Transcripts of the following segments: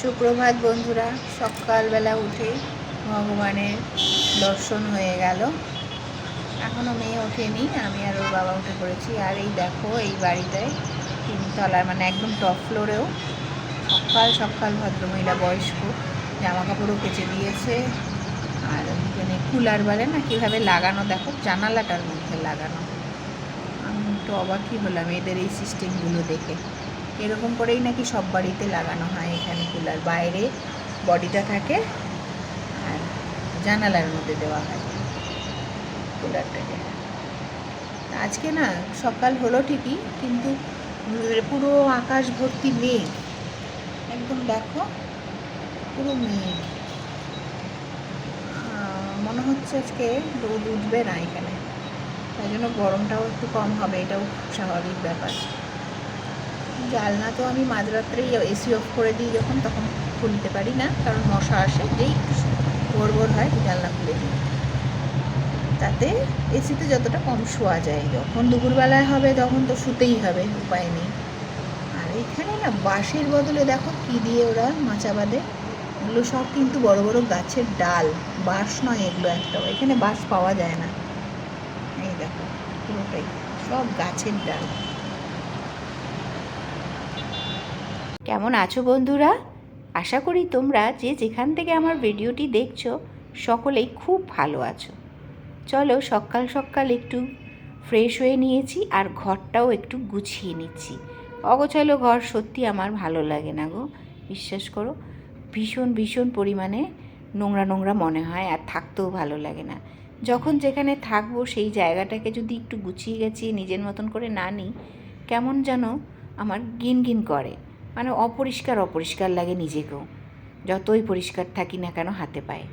সুপ্রভাত বন্ধুরা, সকালবেলা উঠে ভগবানের দর্শন হয়ে গেল। এখনও মেয়ে ওঠেনি, আমি আর ওর বাবা উঠে পড়েছি। আর এই দেখো, এই বাড়িটায় তিনতলার মানে একদম টপ ফ্লোরেও সকাল সকাল ভদ্রমহিলা বয়স্ক জামা কাপড়ও কেচে দিয়েছে। আর মানে কুলার বলে না, কীভাবে লাগানো, দেখো জানালাটার মধ্যে লাগানো। আমি একটু অবাকই হলাম এদের এই সিস্টেমগুলো দেখে। এরকম করেই নাকি সব বাড়িতে লাগানো হয় এখানে কুলার। বাইরে বডিটা থাকে আর জানালার মধ্যে দেওয়া হয় কুলারটাকে। আজকে না, সকাল হলো ঠিকই, কিন্তু পুরো আকাশ ভর্তি মেঘ। একদম দেখো, পুরো মেঘ। মনে হচ্ছে আজকে রোদ উঠবে না এখানে। তাই জন্য গরমটাও একটু কম হবে, এটাও স্বাভাবিক ব্যাপার। জালনা তো আমি মাঝরাত্রেই এসি অফ করে দিই যখন, তখন খুলতে পারি না, কারণ মশা আসে, যেই একটু ভোর ভোর হয় জানলা খুলে দিই। তাতে এসিতে যতটা কম শোয়া যায়, যখন দুপুরবেলায় হবে, তখন তো শুতেই হবে, উপায় নেই। আর এখানে না, বাঁশের বদলে দেখো কী দিয়ে ওরা মাচা বাঁধে? এগুলো সব কিন্তু বড় বড় গাছের ডাল, বাঁশ নয় এগুলো একটাও, এখানে বাঁশ পাওয়া যায় না। এই দেখো, পুরোটাই সব গাছের ডাল। কেমন আছো বন্ধুরা? আশা করি তোমরা যে যেখান থেকে আমার ভিডিওটি দেখছ, সকলেই খুব ভালো আছো। চলো সকাল সকাল একটু ফ্রেশ হয়ে নিয়েছি আর ঘরটাও একটু গুছিয়ে নিচ্ছি। অগোছালো ঘর সত্যি আমার ভালো লাগে না গো, বিশ্বাস করো। ভীষণ ভীষণ পরিমাণে নোংরা নোংরা মনে হয় আর থাকতেও ভালো লাগে না। যখন যেখানে থাকব সেই জায়গাটাকে যদি একটু গুছিয়ে গেছি নিজের মতন করে না নিই, কেমন যেন আমার গিন গিন করে। মানে অপরিষ্কার অপরিষ্কার লাগে নিজেকেও। যতই পরিষ্কার থাকি না কেন হাতে পায়ে।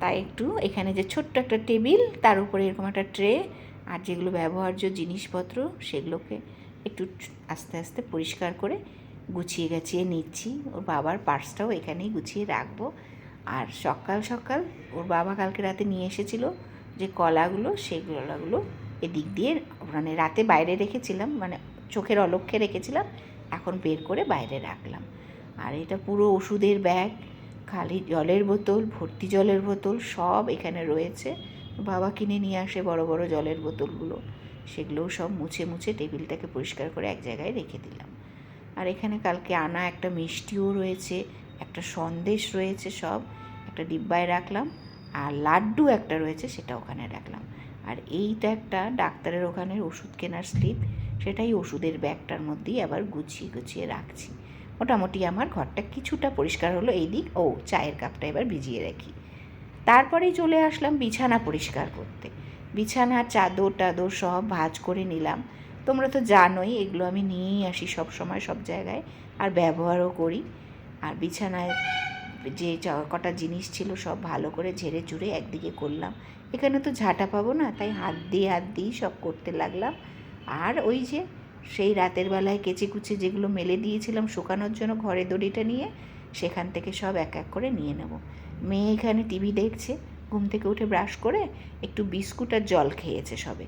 তাই একটু এখানে যে ছোট্ট একটা টেবিল, তার উপরে এরকম একটা ট্রে আর যেগুলো ব্যবহার্য জিনিসপত্র, সেগুলোকে একটু আস্তে আস্তে পরিষ্কার করে গুছিয়ে গাছিয়ে নিচ্ছি। ওর বাবার পার্সটাও এখানেই গুছিয়ে রাখব। আর সকাল সকাল ওর বাবা কালকে রাতে নিয়ে এসেছিল যে কলাগুলো, সেই কলাগুলো এদিক দিয়ে মানে রাতে বাইরে রেখেছিলাম মানে চোখের অলক্ষ্যে রেখেছিলাম। এখন বের করে বাইরে রাখলাম। আর এটা পুরো ওষুধের ব্যাগ, খালি জলের বোতল, ভর্তি জলের বোতল, সব এখানে রয়েছে। বাবা কিনে নিয়ে আসে বড় বড় জলের বোতলগুলো। সেগুলোও সব মুছে মুছে টেবিলটাকে পরিষ্কার করে এক জায়গায় রেখে দিলাম। আর এখানে কালকে আনা একটা মিষ্টিও রয়েছে, একটা সন্দেশ রয়েছে সব, একটা ডিব্বায় রাখলাম। আর লাড্ডু একটা রয়েছে সেটা ওখানে রাখলাম। আর এইটা একটা ডাক্তারের ওখানে ওষুধ কেনার স্লিপ। সেটাই ওষুধের ব্যাগটার মধ্যেই আবার গুছিয়ে গুছিয়ে রাখছি। মোটামুটি আমার ঘরটা কিছুটা পরিষ্কার হলো এই দিক ও, চায়ের কাপটা এবার ভিজিয়ে রাখি। তারপরেই চলে আসলাম বিছানা পরিষ্কার করতে। বিছানা চাদর টাদর সব ভাঁজ করে নিলাম। তোমরা তো জানোই, এগুলো আমি নিয়েই আসি সব সময় সব জায়গায় আর ব্যবহারও করি। আর বিছানায় যে কটা জিনিস ছিল সব ভালো করে ঝেড়ে চুড়ে একদিকে করলাম। এখানে তো ঝাঁটা পাবো না, তাই হাত দিয়ে, হাত দিয়েই সব করতে লাগলাম। আর ওই যে সেই রাতের বেলায় কেচে কুচে যেগুলো মেলে দিয়েছিলাম শুকানোর জন্য ঘরে দড়িটা নিয়ে, সেখান থেকে সব এক এক করে নিয়ে নেব। মেয়ে এখানে টিভি দেখছে, ঘুম থেকে উঠে ব্রাশ করে একটু বিস্কুট আর জল খেয়েছে সবে।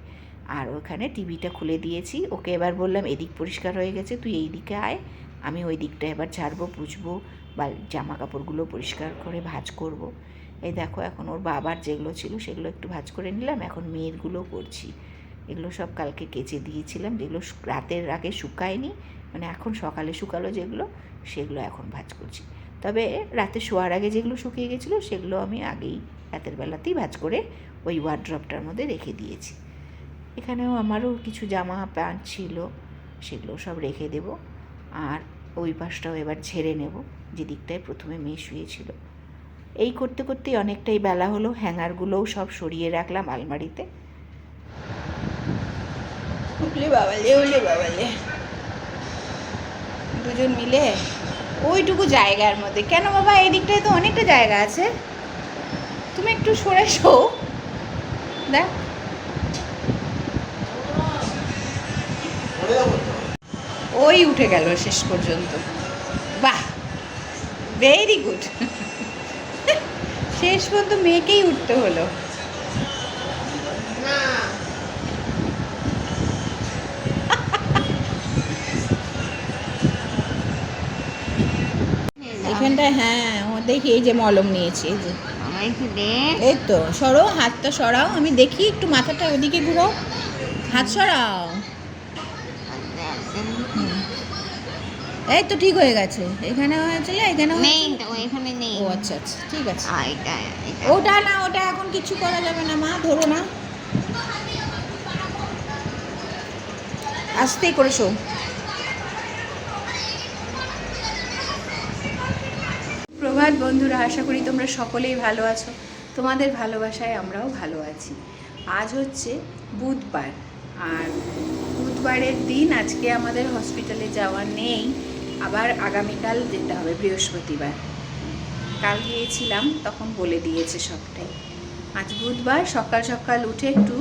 আর ওখানে টিভিটা খুলে দিয়েছি, ওকে এবার বললাম, এদিক পরিষ্কার হয়ে গেছে, তুই এই দিকে আয়, আমি ওই দিকটা এবার ঝাড়বো পুছবো বা জামা কাপড়গুলো পরিষ্কার করে ভাঁজ করব। এই দেখো, এখন ওর বাবার যেগুলো ছিল সেগুলো একটু ভাঁজ করে নিলাম, এখন মেয়েরগুলো করছি। এগুলো সব কালকে কেচে দিয়েছিলাম, যেগুলো রাতের আগে শুকায়নি মানে এখন সকালে শুকালো যেগুলো, সেগুলো এখন ভাজ করছি। তবে রাতে শোয়ার আগে যেগুলো শুকিয়ে গেছিল, সেগুলো আমি আগেই রাতের বেলাতেই ভাজ করে ওই ওয়ার্ড্রপটার মধ্যে রেখে দিয়েছি। এখানেও আমারও কিছু জামা প্যান্ট ছিল, সেগুলো সব রেখে দেব। আর ওই পাশটাও এবার ঝেড়ে নেব, যে দিকটায় প্রথমে মেয়ে শুয়েছিল। এই করতে করতেই অনেকটাই বেলা হলো, হ্যাঙ্গারগুলোও সব সরিয়ে রাখলাম আলমারিতে। উঠলে বাবালে উলে বাবালে। দুজন মিলে ওইটুকু জায়গার মধ্যে। কেন বাবা এই দিকটায় তো অনেকটা জায়গা আছে। তুমি একটু সরে শো দেখ। ওই উঠে গেল শেষ পর্যন্ত। বাহ! ভেরি গুড শেষ পর্যন্ত মেয়েকেই উঠতে হলো। এইখানটায় হ্যাঁ ও দেখি এই যে মলম নিয়েছি এই যে। এই তো সরো হাতটা সরাও আমি দেখি একটু মাথাটা ওদিকে ঘুরাও। হাত সরাও। এই তো ঠিক হয়ে গেছে। এখানে হয়েছিল এখানে এখানে নেই। ও আচ্ছা আচ্ছা ঠিক আছে। ওটা না ওটা এখন কিছু করা যাবে না মা ধরো না। আস্তেই করে শো। প্রভাত বন্ধুরা, আশা করি তোমরা সকলেই ভালো আছো। তোমাদের ভালোবাসায় আমরাও ভালো আছি। আজ হচ্ছে বুধবার, আর বুধবারের দিন আজকে আমাদের হসপিটালে যাওয়া নেই, আবার আগামীকাল যেতে হবে বৃহস্পতিবার। কাল গিয়েছিলাম, তখন বলে দিয়েছে সবটাই। আজ বুধবার, সকাল সকাল উঠে একটু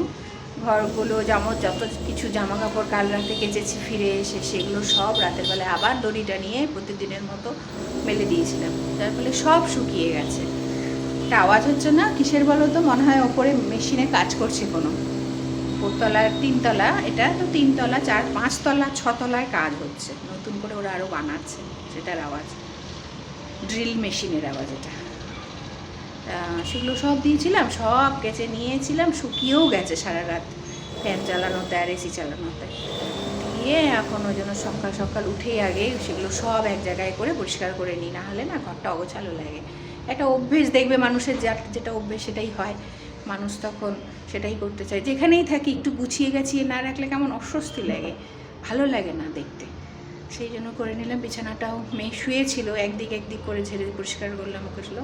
ঘরগুলো, জামা যত কিছু জামা কাপড় কাল রাতে কেচেছি, ফিরে এসে সেগুলো সব রাতের বেলায় আবার দড়িটা নিয়ে প্রতিদিনের মতো মেলে দিয়েছিলাম। যার ফলে সব শুকিয়ে গেছে। একটা আওয়াজ হচ্ছে না? কিসের বলো তো? মনে হয় ওপরে মেশিনে কাজ করছে কোনো। উপরতলার তিনতলা, এটা তো তিনতলা, চার, পাঁচতলা, ছতলায় কাজ হচ্ছে। নতুন করে ওরা আরও বানাচ্ছে, সেটার আওয়াজ। ড্রিল মেশিনের আওয়াজ এটা। সেগুলো সব দিয়েছিলাম, সব গেছে নিয়েছিলাম, শুকিয়েও গেছে সারা রাত। ফ্যান চালানোতে আর এসি চালানোতে দিয়ে এখন ওই জন্য সকাল সকাল উঠেই আগে সেগুলো সব এক জায়গায় করে পরিষ্কার করে নিই, না হলে না ঘরটা অগোছালো লাগে। একটা অভ্যেস দেখবে মানুষের, যা যেটা অভ্যেস সেটাই হয়। মানুষ তখন সেটাই করতে চায়। যেখানেই থাকি একটু গুছিয়ে গাছিয়ে না রাখলে কেমন অস্বস্তি লাগে। ভালো লাগে না দেখতে। সেই জন্য করে নিলাম। বিছানাটাও মেয়ে শুয়েছিল, একদিক একদিক করে ঝেড়ে পরিষ্কার করলাম ওকেগুলো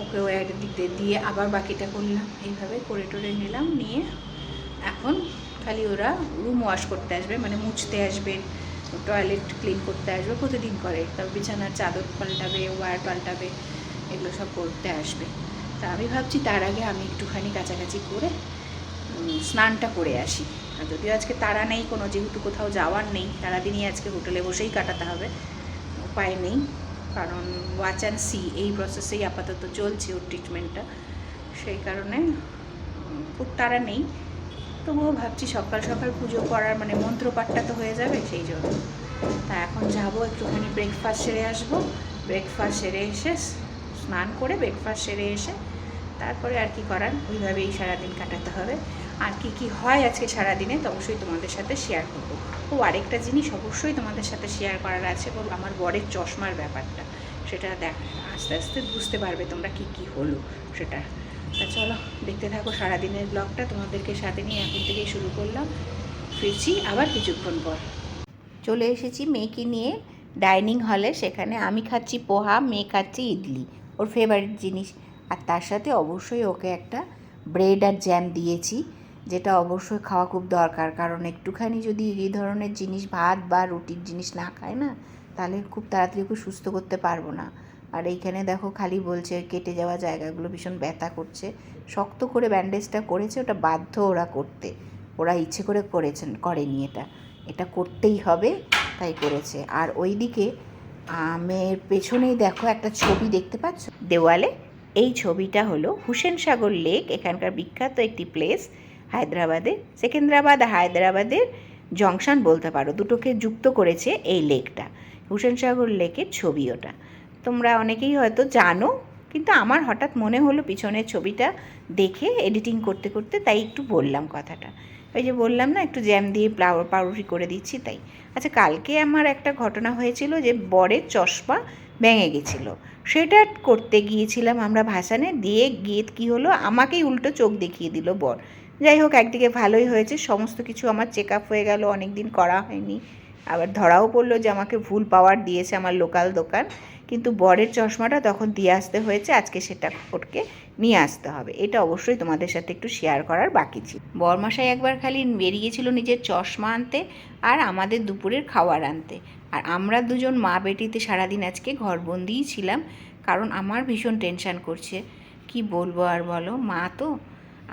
ওকেও একদিক দিয়ে দিয়ে আবার বাকিটা করলাম। এইভাবে করে টোরে নিলাম, নিয়ে এখন খালি ওরা রুম ওয়াশ করতে আসবে মানে মুছতে আসবে টয়লেট ক্লিন করতে আসবে, প্রতিদিন করে। তারপর বিছানার চাদর পাল্টাবে ওয়ার পাল্টাবে, এগুলো সব করতে আসবে। তা আমি ভাবছি তার আগে আমি একটুখানি কাছাকাছি করে স্নানটা করে আসি। আর যদিও আজকে তারা নেই, কোনো যেহেতু কোথাও যাওয়ার নেই তারা দিনই আজকে হোটেলে বসেই কাটাতে হবে, উপায় নেই। কারণ ওয়াচ অ্যান্ড সি এই প্রসেসেই আপাতত চলছে ওর ট্রিটমেন্টটা সেই কারণে খুব তারা নেই। তবুও ভাবছি সকাল সকাল পুজো করার মানে মন্ত্রপাঠটা তো হয়ে যাবে, সেই জন্য। তা এখন যাব, একটুখানি ব্রেকফাস্ট সেরে আসব। ব্রেকফাস্ট সেরে এসে স্নান করে ব্রেকফাস্ট সেরে এসে তারপরে আর কি করার? ওইভাবেই সারাদিন কাটাতে হবে। আর কি কি হয় আজকে সারাদিনে, তো অবশ্যই তোমাদের সাথে শেয়ার করব। ও, আরেকটা জিনিস অবশ্যই তোমাদের সাথে শেয়ার করার আছে বল আমার বরের চশমার ব্যাপারটা। সেটা দেখ, আস্তে আস্তে বুঝতে পারবে তোমরা কি কি হলো সেটা। তা চলো, দেখতে থাকো সারাদিনের ব্লগটা তোমাদেরকে সাথে নিয়ে এখন থেকেই শুরু করলাম। ফিরছি আবার কিছুক্ষণ পর। চলে এসেছি মেয়েকে নিয়ে ডাইনিং হলে সেখানে আমি খাচ্ছি পোহা, মেয়ে খাচ্ছি ইডলি। ওর ফেভারিট জিনিস। আর তার সাথে অবশ্যই ওকে একটা ব্রেড আর জ্যাম দিয়েছি, যেটা অবশ্যই খাওয়া খুব দরকার। কারণ একটুখানি যদি এই ধরনের জিনিস, ভাত বা রুটির জিনিস না খায় না, তাহলে খুব তাড়াতাড়ি ওকে সুস্থ করতে পারব না। আর এইখানে দেখো খালি বলছে, কেটে যাওয়া জায়গাগুলো ভীষণ ব্যথা করছে। শক্ত করে ব্যান্ডেজটা করেছে, ওটা বাধ্য ওরা করতে। ওরা ইচ্ছে করে করেছেন, করেনি এটা। এটা করতেই হবে, তাই করেছে। আর ওইদিকে আমের পেছনেই দেখো একটা ছবি দেখতে পাচ্ছ? দেওয়ালে এই ছবিটা হলো হুসেন সাগর লেক, এখানকার বিখ্যাত একটি প্লেস হায়দ্রাবাদে। সেকেন্দ্রাবাদ হায়দ্রাবাদের জংশন বলতে পারো, দুটোকে যুক্ত করেছে এই লেকটা, হুসেন সাগর লেকের ছবি ওটা। তোমরা অনেকেই হয়তো জানো, কিন্তু আমার হঠাৎ মনে হলো পিছনের ছবিটা দেখে এডিটিং করতে করতে তাই একটু বললাম কথাটা। ওই যে বললাম না, একটু জ্যাম দিয়ে পাউরুটি করে দিচ্ছি তাই। আচ্ছা কালকে আমার একটা ঘটনা হয়েছিল যে বরের চশমা ভেঙে গেছিল। সেটা করতে গিয়েছিলাম আমরা ভাসানে, দিয়ে গিয়ে কী হলো? আমাকেই উল্টো চোখ দেখিয়ে দিল বর। যাই হোক, একদিকে ভালোই হয়েছে, সমস্ত কিছু আমার চেক আপ হয়ে গেল অনেক দিন করা হয়নি। আবার ধরাও পড়ল যে আমাকে ভুল পাওয়ার দিয়েছে আমার লোকাল দোকান। কিন্তু বরের চশমাটা তখন দিয়ে আসতে হয়েছে, আজকে সেটা ওটকে নিয়ে আসতে হবে। এটা অবশ্যই তোমাদের সাথে একটু শেয়ার করার বাকি ছিল। বরমাসাই একবার খালি বেরিয়েছিল নিজের চশমা আনতে আর আমাদের দুপুরের খাবার আনতে। আর আমরা দুজন মা বেটিতে সারাদিন আজকে ঘরবন্দিই ছিলাম, কারণ আমার ভীষণ টেনশান করছে। কি বলব আর বলো, মা তো?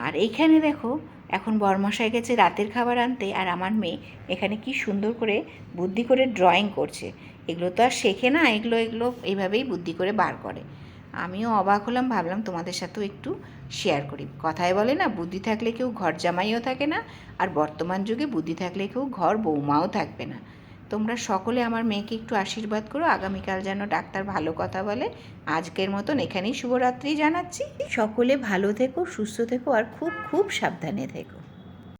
আর এইখানে দেখো, এখন বরমশাই গেছে রাতের খাবার আনতে, আর আমার মেয়ে এখানে কি সুন্দর করে বুদ্ধি করে ড্রয়িং করছে। এগুলো তো আর শেখে না, এগুলো এগুলো এইভাবেই বুদ্ধি করে বার করে। আমিও অবাক হলাম, ভাবলাম তোমাদের সাথেও একটু শেয়ার করি। কথায় বলে না, বুদ্ধি থাকলে কেউ ঘর জামাইও থাকে না, আর বর্তমান যুগে বুদ্ধি থাকলে কেউ ঘর বৌমাও থাকবে না। তোমরা সকলে আমার মেয়েকে একটু আশীর্বাদ করো, আগামীকাল যেন ডাক্তার ভালো কথা বলে। আজকের মতন এখানেই শুভরাত্রি জানাচ্ছি। সকলে ভালো থেকো, সুস্থ থেকো, আর খুব খুব সাবধানে থেকো।